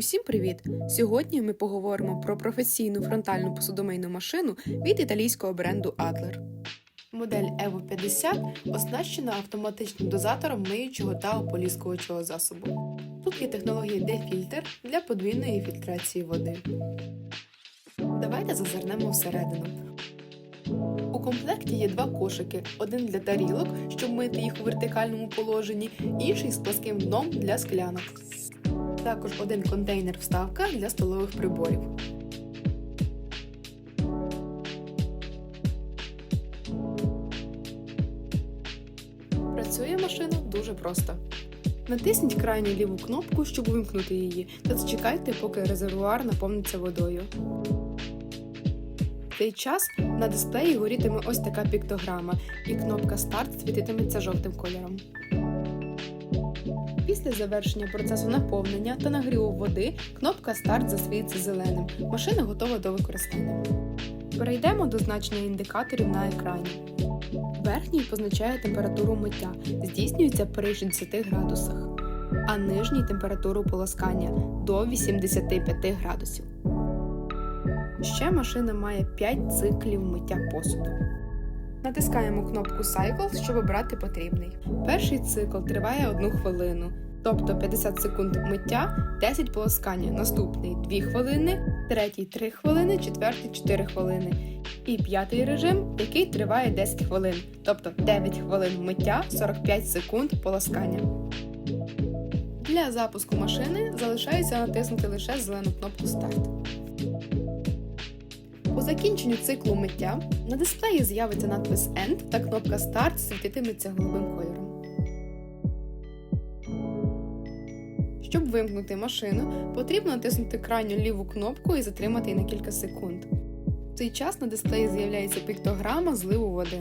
Усім привіт! Сьогодні ми поговоримо про професійну фронтальну посудомийну машину від італійського бренду Adler. Модель Evo 50 оснащена автоматичним дозатором миючого та ополіскувачого засобу. Тут є технологія дефільтр для подвійної фільтрації води. Давайте зазирнемо всередину. У комплекті є два кошики: один для тарілок, щоб мити їх у вертикальному положенні, інший з пласким дном для склянок. Також один контейнер вставка для столових приборів. Працює машина дуже просто. Натисніть крайню ліву кнопку, щоб увімкнути її, та зачекайте, поки резервуар наповниться водою. В цей час на дисплеї горітиме ось така піктограма, і кнопка старт світитиметься жовтим кольором. Після завершення процесу наповнення та нагріву води кнопка старт засвітиться зеленим. Машина готова до використання. Перейдемо до значення індикаторів на екрані. Верхній позначає температуру миття, здійснюється при 60 градусах, а нижній температуру полоскання до 85 градусів. Ще машина має 5 циклів миття посуду. Натискаємо кнопку Cycle, щоб обрати потрібний. Перший цикл триває 1 хвилину, тобто 50 секунд миття, 10 полоскання. Наступний 2 хвилини, третій 3 хвилини, четвертий 4 хвилини. І п'ятий режим, який триває 10 хвилин, тобто 9 хвилин миття, 45 секунд полоскання. Для запуску машини залишається натиснути лише зелену кнопку Старт. По закінченню циклу миття на дисплеї з'явиться надпис End та кнопка Start світитиметься голубим кольором. Щоб вимкнути машину, потрібно натиснути крайню ліву кнопку і затримати її на кілька секунд. В цей час на дисплеї з'являється піктограма зливу води.